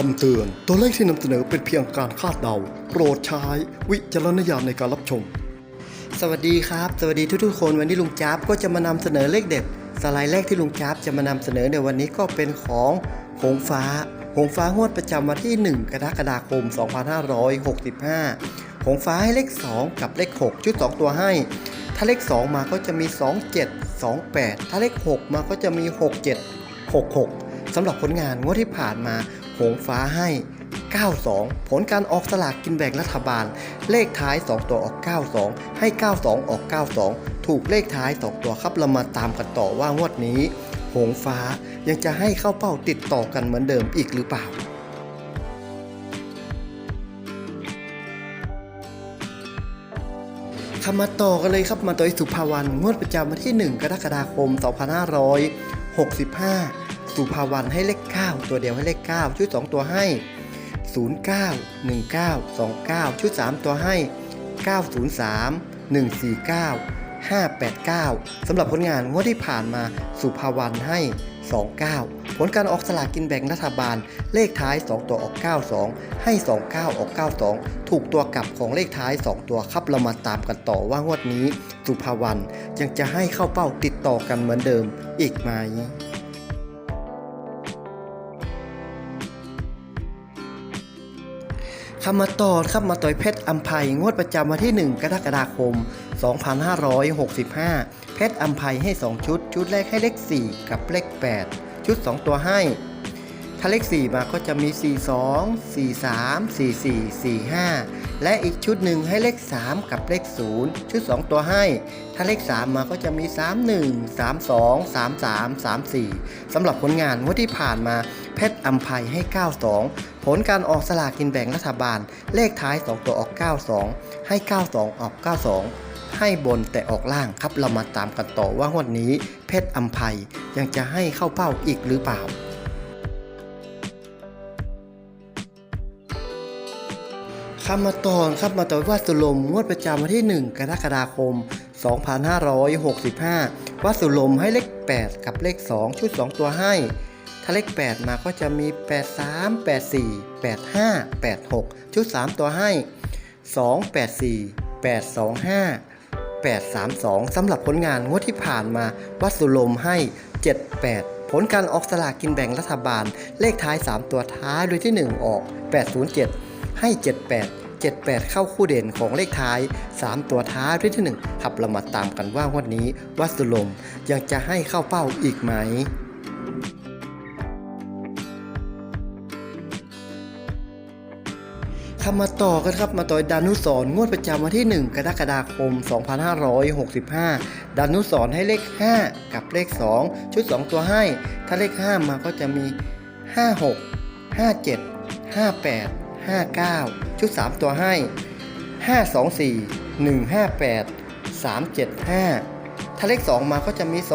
คำเตือน ตัวเลขที่นำเสนอเป็นเพียงการคาดเดา โปรดใช้วิจารณญาณในการรับชม สวัสดีครับ สวัสดีทุกๆคน วันนี้ลุงจ๊าบก็จะมานำเสนอเลขเด็ด สไลด์แรกที่ลุงจ๊าบจะมานำเสนอในวันนี้ก็เป็นของหงฟ้า หงฟ้างวดประจำวันที่ 1 กรกฎาคม 2565 หงฟ้าให้เลข 2 กับเลข 6 ชุด 2 ตัวให้ ถ้าเลข 2 มาก็จะมี 27 28 ถ้าเลข 6 มาก็จะมี 67 66สำหรับผลงานงวดที่ผ่านมา หงฟ้าให้ 92 ผลการออกสลากกินแบ่งรัฐบาล เลขท้าย 2 ตัวออก 92 ให้ 92 ออก 92 ถูกเลขท้าย 2 ตัวครับเรามาตามกันต่อว่างวดนี้ หงฟ้ายังจะให้เข้าเป้าติดต่อกันเหมือนเดิมอีกหรือเปล่าคำมาต่อกันเลยครับมาต่อที่สุภาวันงวดประจำวันที่ 1 กรกฎาคม 2565 สุภาวันให้เลข 9 ตัวเดียวให้เลข 9 ชุด 2 ตัวให้ 09 19 29 ชุด 3 ตัวให้ 903 149 589 สำหรับผลงานงวดที่ผ่านมาสุภาวันให้ 29 ผลการออกสลากกินแบ่งรัฐบาล เลขท้าย 2 ตัวออก 92 ให้ 29 ออก 92 ถูกตัวกลับของเลขท้าย 2 ตัวครับเรามาตามกันต่อว่างวดนี้ สุภาวันยังจะให้เข้าเป้าติดต่อกันเหมือนเดิมอีกไหม คำมาต่อครับมาต่อยเพชรอัมภัยงวดประจำวันที่ 1 กรกฎาคม 2565 เพชรอัมภัยให้ 2 ชุด ชุดแรกให้เลข 4 กับเลข 8 ชุด 2 ตัวให้ ถ้าเลข 4 มาก็จะมี 42 43 44 45 และอีกชุดหนึ่งให้เลข 3 กับเลข 0 ชุด 2 ตัวให้ ถ้าเลข 3 มาก็จะมี 31 32 33 34สำหรับผลงานงวดที่ผ่านมา เพชรอัมภัยให้ 92 ผลการออกสลากกินแบ่งรัฐบาล เลขท้าย 2 ตัวออก 92 ให้ 92 ออก 92 ให้บนแต่ออกล่างครับเรามาตามกันต่อว่างวดนี้ เพชรอัมภัยยังจะให้เข้าเป้าอีกหรือเปล่าคำมาตอนครับมาต่อวัดสุลมงวดประจำวันที่ 1 กรกฎาคม 2565 วัดสุลมให้เลข 8 กับเลข 2 ชุด 2 ตัวให้ ถ้าเลข 8 มาก็จะมี 83 84 85 86 ชุด 3 ตัวให้ 284 825 832 สำหรับผลงานงวดที่ผ่านมา วัดสุลมให้ 78 ผลการออกสลากกินแบ่งรัฐบาล เลขท้าย 3 ตัวท้ายโดยที่ 1 ออก 807 ให้ 78 78 เข้าคู่เด่นของเลขท้าย 3 ตัวท้ายด้วยที่1ครับเรามาตามกันว่าวันนี้ วัดสุลมยังจะให้เข้าเป้าอีกไหม คำมาต่อกันครับมาต่อยดานุสร งวดประจำวันที่ 1 กรกฎาคม 2565 ดานุสรให้เลข 5 กับเลข 2 ชุด 2 ตัวให้ ถ้าเลข 5 มาก็จะมี 56 57 58 59 ชุด 3 ตัวให้ 524 158 375ถ้าเลข 2 มาก็จะมี 20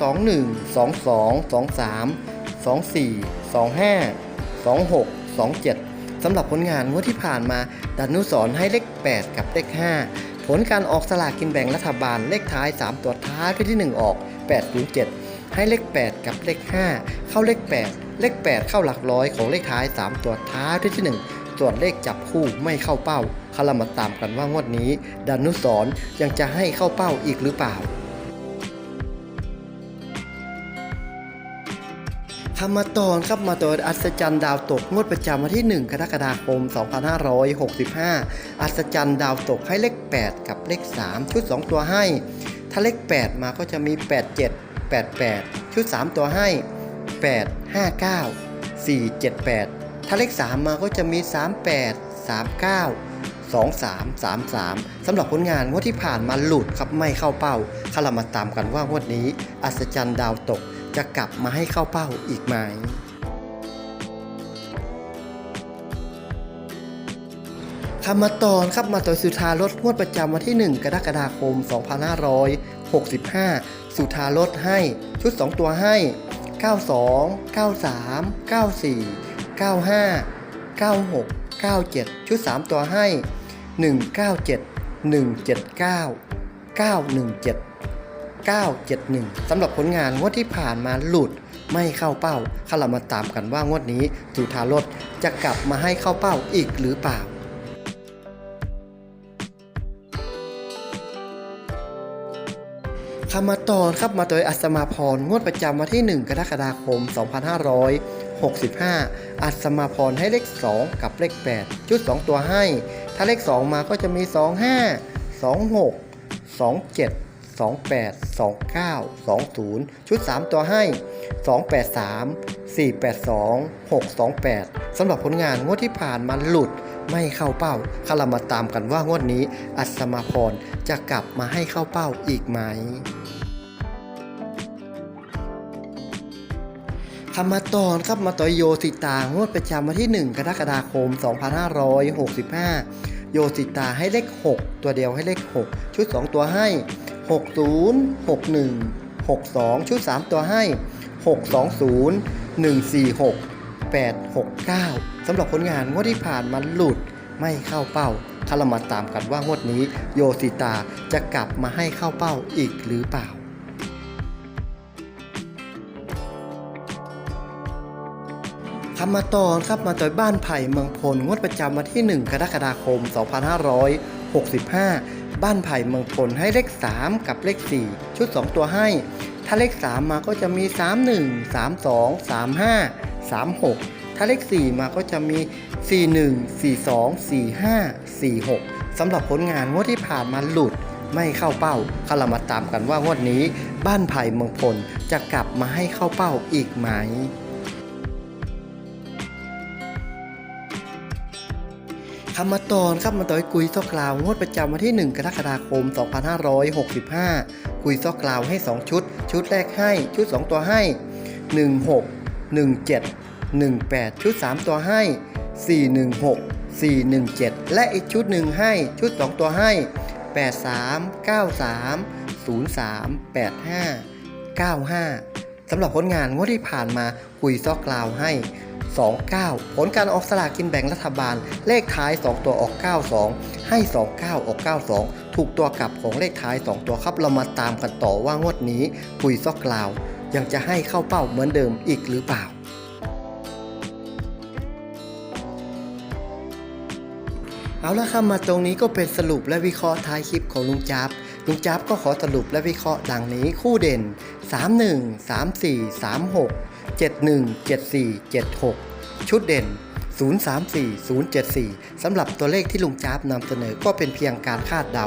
21 22 23 24 25 26 27 สำหรับผลงานงวดที่ผ่านมาดานุสรให้เลข 8 กับเลข 5 ผลการออกสลากกินแบ่งรัฐบาลเลขท้าย 3 ตัวท้ายที่ที่ 1 ออก 807 ให้เลข 8 กับเลข 5 เข้าเลข 8 เลข 8 เข้าหลักร้อยของเลขท้าย 3 ตัวท้ายที่ที่ 1 ส่วนเลขจับคู่ไม่เข้าเป้าคารามาตามกันว่างวดนี้ดานุสรยังจะให้เข้าเป้าอีกหรือเปล่า คำมาตอนครับมาตอนอัศจรรย์ดาวตกงวดประจำวันที่ 1 กรกฎาคม 2565 อัศจรรย์ดาวตกให้เลข 8 กับเลข 3 ชุด 2 ตัวให้ ถ้าเลข 8 มาก็จะมี 87 88 ชุด 3 ตัวให้ 8 59 4 78 ถ้าเลข 3 มาก็จะมี 38 39 23 33สำหรับผลงานงวดที่ผ่านมาหลุดครับไม่เข้าเป้าคาเรามาตามกันว่างวดนี้ อัศจรรย์ดาวตก จะกลับมาให้เข้าเป้าอีกไหมคำมาตอนครับมาต่อสุธารถงวดประจำวันที่ 1 กรกฎาคม 2565 สุธารถให้ชุด 2 ตัวให้ 92 93 94 95 96 97 ชุด 3 ตัวให้ 197 179 917 971สำหรับผลงานงวดที่ผ่านมาหลุดไม่เข้าเป้าข้าเรามาตามกันว่างวดนี้จุธารสจะกลับมาให้เข้าเป้าอีกหรือเปล่าคำมาตอนครับมาโดยอัศมาพรงวดประจำวันที่ 1 กรกฎาคม 2565 อัศมาพรให้เลข 2 กับเลข 8 ชุด 2 ตัวให้ ถ้าเลข 2 มาก็จะมี 25 26 27 28 29 20 ชุด 3 ตัวให้ 283 482 628 สำหรับผลงานงวดที่ผ่านมาหลุดไม่เข้าเป้าข้าเรามาตามกันว่างวดนี้ อัศมาพรจะกลับมาให้เข้าเป้าอีกไหมคำมาตอนครับมาต่อยโยสิตางวดประจำวันที่ 1 กรกฎาคม 2565 โยสิตาให้เลข 6 ตัวเดียวให้เลข 6 ชุด 2 ตัวให้ 60 61 62 ชุด 3 ตัวให้ 620 146 869 สำหรับผลงานงวดที่ผ่านมาหลุดไม่เข้าเป้าถ้าเรามาตามกันว่างวดนี้โยสิตาจะกลับมาให้เข้าเป้าอีกหรือเปล่าคำมาตอนครับมาต่อยบ้านไผ่เมืองพลงวดประจำวันที่ 1 กรกฎาคม 2565 บ้านไผ่เมืองพลให้เลข 3 กับเลข 4 ชุด 2 ตัวให้ ถ้าเลข 3 มาก็จะมี 31 32 35 36 ถ้าเลข 4 มาก็จะมี 41 42 45 46สำหรับผลงานงวดที่ผ่านมาหลุดไม่เข้าเป้าข้าเรามาตามกันว่างวดนี้ บ้านไผ่เมืองพลจะกลับมาให้เข้าเป้าอีกไหม คำมาตอนครับมาต่อยกุยซอกกลาวงวดประจำวันที่ 1 กรกฎาคม 2565 กุยซอกกลาวให้ 2 ชุด ชุดแรกให้ ชุด 2 ตัวให้ 16 17 18 ชุด 3 ตัวให้ 416 417 และอีกชุดหนึ่งให้ ชุด 2 ตัวให้ 83 93 03 85 95สำหรับผลงานงวดที่ผ่านมากุยซอกกลาวให้ 29 ผลการออกสลากกินแบ่งรัฐบาล เลขท้าย 2 ตัวออก 92 ให้ 29 ออก 92 ถูกตัวกลับของเลขท้าย 2 ตัวครับเรามาตามกันต่อว่างวดนี้คุยซอกกล่าว ยังจะให้เข้าเป้าเหมือนเดิมอีกหรือเปล่าเอาละครับมาตรงนี้ก็เป็นสรุปและวิเคราะห์ท้ายคลิปของลุงจับลุงจับก็ขอสรุปและวิเคราะห์ดังนี้คู่เด่น 31 34 36 71 74 76 ชุดเด่น 034 074 สำหรับตัวเลขที่ลุงจ้าบนำเสนอก็เป็นเพียงการคาดเดา